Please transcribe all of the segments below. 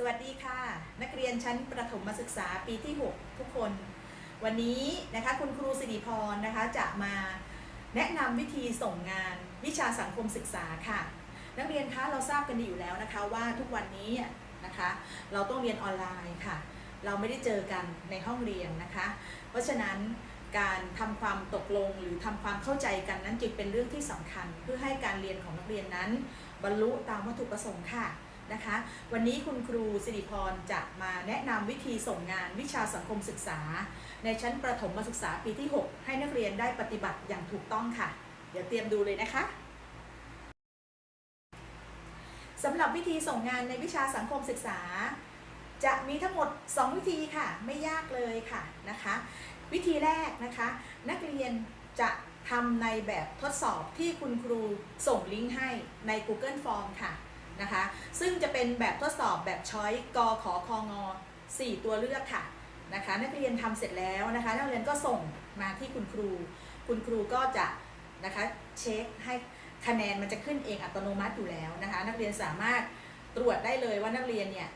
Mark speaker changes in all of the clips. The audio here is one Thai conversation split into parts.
Speaker 1: สวัสดีค่ะ นักเรียนชั้นประถมศึกษาปีที่ 6 ทุกคน วันนี้นะคะคุณครูสิริพรนะคะจะมาแนะนำวิธีส่งงานวิชาสังคมศึกษาค่ะ นักเรียนคะเราทราบกันดีอยู่แล้วนะคะว่าทุกวันนี้นะคะ เราต้องเรียนออนไลน์ค่ะ เราไม่ได้เจอกันในห้องเรียนนะคะ เพราะฉะนั้นการทำความตกลงหรือทำความเข้าใจกันนั้นจึงเป็นเรื่องที่สำคัญ เพื่อให้การเรียนของนักเรียนนั้น บรรลุตามวัตถุประสงค์ค่ะ นะคะ วันนี้คุณครูสิริพรจะมาแนะนำวิธีส่งงานวิชาสังคมศึกษา ในชั้นประถมศึกษาปีที่ 6 ให้นักเรียนได้ปฏิบัติอย่างถูกต้องค่ะ เดี๋ยวเตรียมดูเลยนะคะสำหรับวิธีส่งงานในวิชาสังคมศึกษา จะมีทั้งหมด 2 วิธีค่ะ ไม่ยากเลยค่ะนะคะ วิธีแรกนะคะ นักเรียนจะทำในแบบทดสอบที่คุณครูส่งลิงก์ให้ใน Google Form ค่ะ นะคะ ซึ่งจะเป็นแบบทดสอบแบบช้อยกขอคองอ4ตัวเลือกค่ะนะคะ นักเรียนทำเสร็จแล้วนะคะ นักเรียนก็ส่งมาที่คุณครู คุณครูก็จะนะคะเช็คให้คะแนนมันจะขึ้นเองอัตโนมัติอยู่แล้วนะคะ นักเรียนสามารถตรวจได้เลยว่านักเรียนเนี่ย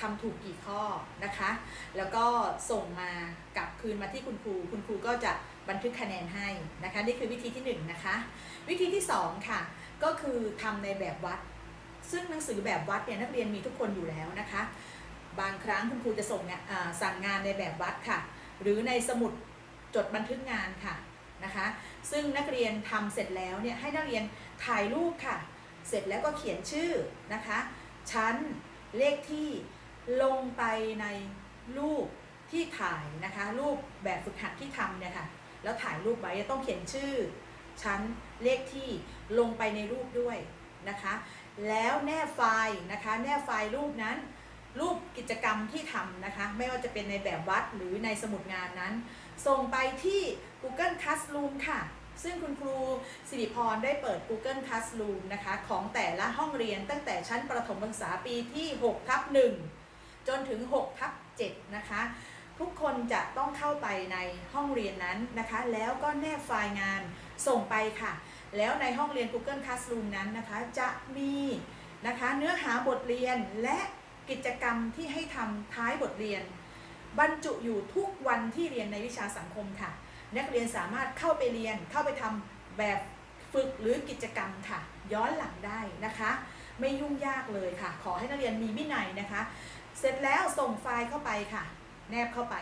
Speaker 1: ทำถูกกี่ข้อนะคะ แล้วก็ส่งมากลับคืนมาที่คุณครู คุณครูก็จะบันทึกคะแนนให้นะคะ นี่คือวิธีที่1นงนะคะ วิธีที่ 2 ค่ะ ก็คือทำในแบบวัด ซึ่งหนังสือแบบวัดเนี่ยนักเรียนมีทุกคนอยู่แล้วนะคะ บางครั้งคุณครูจะส่งเนี่ยสั่งงานในแบบวัดค่ะ หรือในสมุดจดบันทึกงานค่ะนะคะ ซึ่งนักเรียนทำเสร็จแล้วเนี่ยให้นักเรียนถ่ายรูปค่ะ เสร็จแล้วก็เขียนชื่อนะคะ ชั้นเลขที่ลงไปในรูปที่ถ่ายนะคะ รูปแบบฝึกหัดที่ทำเนี่ยค่ะแล้วถ่ายรูปไว้ต้องเขียนชื่อชั้นเลขที่ลงไปในรูปด้วยนะคะ แล้วแนบไฟล์นะคะ แนบไฟล์รูปนั้น รูปกิจกรรมที่ทำนะคะ ไม่ว่าจะเป็นในแบบวัดหรือในสมุดงานนั้น ส่งไปที่ Google Classroom ค่ะ ซึ่งคุณครูสิริพรได้เปิด Google Classroom นะคะ ของแต่ละห้องเรียนตั้งแต่ชั้นประถมศึกษาปีที่6ทับ1จนถึง6ทับ7นะคะ ทุกคนจะต้องเข้าไปในห้องเรียนนั้นนะคะ แล้วก็แนบไฟล์งานส่งไปค่ะ แล้วในห้องเรียน Google Classroom นั้นนะคะ จะมีนะคะเนื้อหาบทเรียนและกิจกรรมที่ให้ทำท้ายบทเรียน บรรจุอยู่ทุกวันที่เรียนในวิชาสังคมค่ะ นักเรียนสามารถเข้าไปเรียนเข้าไปทำแบบฝึกหรือกิจกรรมค่ะ ย้อนหลังได้นะคะ ไม่ยุ่งยากเลยค่ะ ขอให้นักเรียนมีวินัยนะคะ เสร็จแล้วส่งไฟล์เข้าไปค่ะ แนบเข้าไป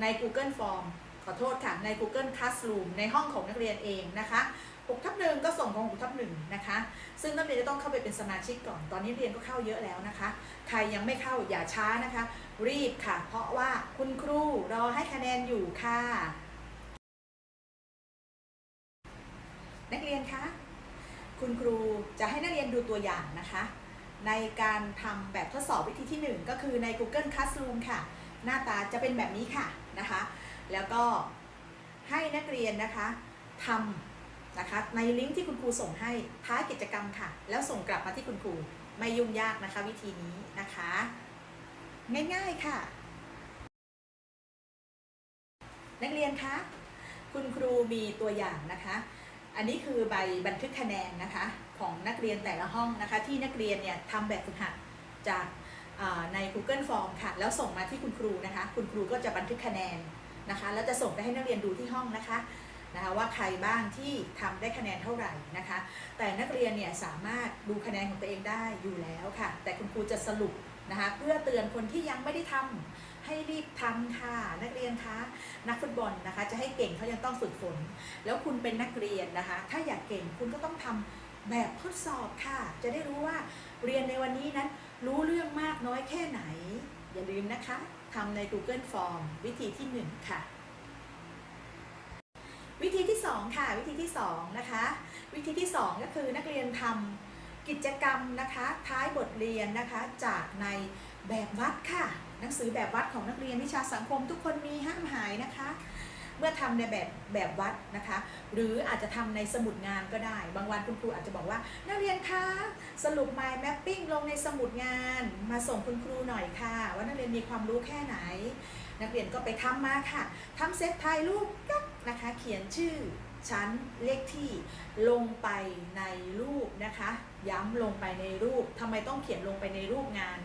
Speaker 1: ใน Google Form ขอโทษค่ะใน Google Classroom ในห้องของนักเรียนเองนะคะ 6ทับหนึ่งก็ส่งของ6ทับหนึ่งนะคะ ซึ่งนักเรียนจะต้องเข้าไปเป็นสมาชิกก่อน ตอนนี้เรียนก็เข้าเยอะแล้วนะคะ ใครยังไม่เข้าอย่าช้านะคะ รีบค่ะ เพราะว่าคุณครูรอให้คะแนนอยู่ค่ะ นักเรียนคะ คุณครูจะให้นักเรียนดูตัวอย่างนะคะ ในการทำแบบทดสอบวิธีที่ 1 ก็คือใน Google Classroom ค่ะ หน้าตาจะเป็นแบบนี้ค่ะนะคะ แล้วก็ให้นักเรียนนะคะทำ นะคะในลิงก์ที่คุณครูส่งให้ท้ายกิจกรรมค่ะ แล้วส่งกลับมาที่คุณครูไม่ยุ่งยากนะคะ วิธีนี้นะคะ ง่ายๆค่ะ นักเรียนคะคุณครูมีตัวอย่างนะคะ อันนี้คือใบบันทึกคะแนนนะคะของนักเรียนแต่ละห้องนะคะ ที่นักเรียนเนี่ยทำแบบฝึกหัดจากใน Google Form ค่ะ แล้วส่งมาที่คุณครูนะคะ คุณครูก็จะบันทึกคะแนนนะคะ แล้วจะส่งไปให้นักเรียนดูที่ห้องนะคะ นะคะว่าใครบ้างที่ทำได้คะแนนเท่าไหร่นะคะ แต่นักเรียนเนี่ยสามารถดูคะแนนของตัวเองได้อยู่แล้วค่ะ แต่คุณครูจะสรุปนะคะเพื่อเตือนคนที่ยังไม่ได้ทำให้รีบทำค่ะนักเรียนคะนักฟุตบอลนะคะ จะให้เก่งเขายังต้องฝึกฝน แล้วคุณเป็นนักเรียนนะคะ ถ้าอยากเก่งคุณก็ต้องทำแบบทดสอบค่ะ จะได้รู้ว่าเรียนในวันนี้นั้นรู้เรื่องมากน้อยแค่ไหน อย่าลืมนะคะทำใน Google Form วิธีที่ 1 ค่ะ วิธีที่ 2 ค่ะ วิธีที่ 2 นะคะ วิธีที่ 2 ก็คือนักเรียนทำกิจกรรมนะคะท้ายบทเรียนนะคะจากในแบบวัดค่ะ หนังสือแบบวัดของนักเรียนวิชาสังคมทุกคนมีห้ามหายนะคะ เมื่อทำในแบบแบบวัดนะคะ หรืออาจจะทำในสมุดงานก็ได้ บางวันคุณครูอาจจะบอกว่า นักเรียนคะสรุป mind mapping ลงในสมุดงาน มาส่งคุณครูหน่อยค่ะ ว่านักเรียนมีความรู้แค่ไหน นักเรียนก็ไปทำมาค่ะทำเซตถ่ายรูปกัก นะคะ เขียนชื่อชั้นเลขที่ลงไปในรูปนะคะ ย้ำลงไปในรูปทำไมต้องเขียนลงไปในรูปงาน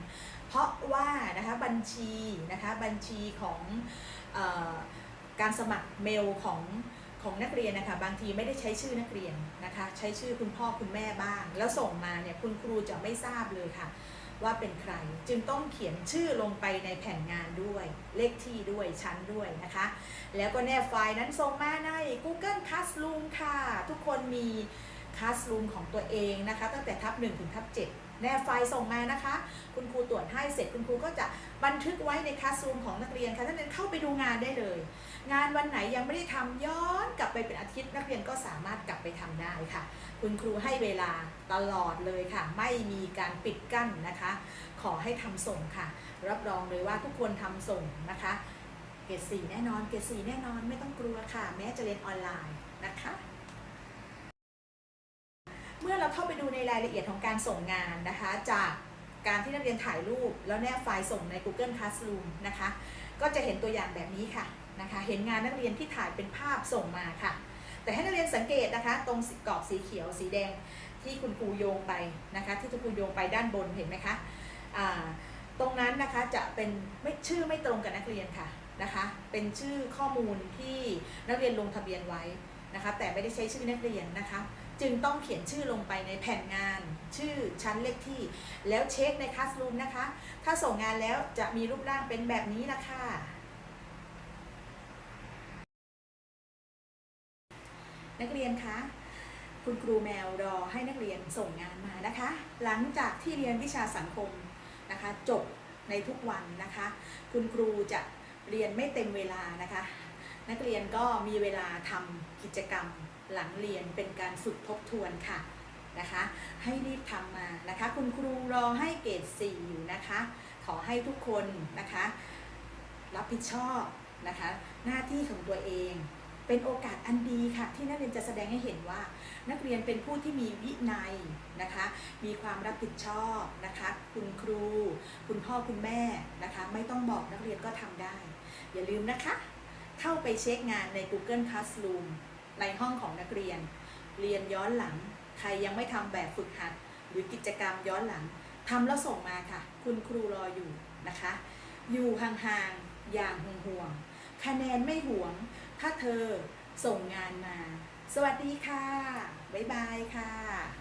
Speaker 1: เพราะว่านะคะบัญชีนะคะบัญชีของออการสมัครเมลของของนักเรียนนะคะบางทีไม่ได้ใช้ชื่อนักเรียนนะคะ ใช้ชื่อคุณพ่อคุณแม่บ้าง แล้วส่งมาเนี่ยคุณครูจะไม่ทราบเลยค่ะ ว่าเป็นใคร จึงต้องเขียนชื่อลงไปในแผ่นงานด้วย เลขที่ด้วยชั้นด้วยนะคะ แล้วก็แนบไฟล์นั้นส่งมาใน Google Classroom ค่ะ ทุกคนมี Classroom ของตัวเองนะคะ ตั้งแต่ทับ1ถึงทับ7 แนบไฟล์ส่งมานะคะ คุณครูตรวจให้เสร็จคุณครูก็จะบันทึกไว้ใน Classroom ของนักเรียนค่ะท่านนักเรียนเข้าไปดูงานได้เลย งานวันไหนยังไม่ได้ทำย้อนกลับไปเป็นอาทิตย์นักเรียนก็สามารถกลับไปทำได้ค่ะ คุณครูให้เวลาตลอดเลยค่ะ ไม่มีการปิดกั้นนะคะ ขอให้ทำส่งค่ะ รับรองเลยว่าทุกคนทำส่งนะคะเกรดสีแน่นอนเกรดสีแน่นอนไม่ต้องกลัวค่ะ แม้จะเรียนออนไลน์นะคะ เมื่อเราเข้าไปดูในรายละเอียดของการส่งงานนะคะ จากการที่นักเรียนถ่ายรูป แล้วแนบไฟล์ส่งใน Google Classroom นะคะ ก็จะเห็นตัวอย่างแบบนี้ค่ะนะคะ เห็นงานนักเรียนที่ถ่ายเป็นภาพส่งมาค่ะ แต่ให้นักเรียนสังเกตนะคะ ตรงกรอบสีเขียวสีแดงที่คุณครูโยงไปนะคะ ที่คุณครูโยงไปด้านบนเห็นไหมคะตรงนั้นนะคะจะเป็นไม่ชื่อไม่ตรงกับนักเรียนค่ะนะคะ เป็นชื่อข้อมูลที่นักเรียนลงทะเบียนไว้นะคะ แต่ไม่ได้ใช้ชื่อนักเรียนนะคะ จึงต้องเขียนชื่อลงไปในแผ่นงาน ชื่อชั้นเลขที่ แล้วเช็คในคัส o ูมนะคะ ถ้าส่งงานแล้วจะมีรูปร่างเป็นแบบนี้ละค่ะนักเรียนคะคุณครูแมวรอให้นักเรียนส่งงานมานะคะ หลังจากที่เรียนวิชาสังคมนะคะ จบในทุกวันนะคะ คุณครูจะเรียนไม่เต็มเวลานะคะ นักเรียนก็มีเวลาทำกิจกรรม หลังเรียนเป็นการฝึกทบทวนค่ะนะคะให้รีบทำมานะคะ คุณครูรอให้เกรด4อยู่นะคะ ขอให้ทุกคนนะคะ รับผิดชอบนะคะ หน้าที่ของตัวเอง เป็นโอกาสอันดีค่ะ ที่นักเรียนจะแสดงให้เห็นว่า นักเรียนเป็นผู้ที่มีวินัยนะคะ มีความรับผิดชอบนะคะ คุณครู คุณพ่อคุณแม่นะคะ ไม่ต้องบอกนักเรียนก็ทำได้ อย่าลืมนะคะ เข้าไปเช็คงานใน Google Classroom ในห้องของนักเรียน เรียนย้อนหลัง ใครยังไม่ทำแบบฝึกหัด หรือกิจกรรมย้อนหลังทำแล้วส่งมาค่ะ คุณครูรออยู่นะคะ อยู่ห่างๆ อย่างห่วงๆ คะแนนไม่ห่วง ถ้าเธอส่งงานมา สวัสดีค่ะ บ๊ายบายค่ะ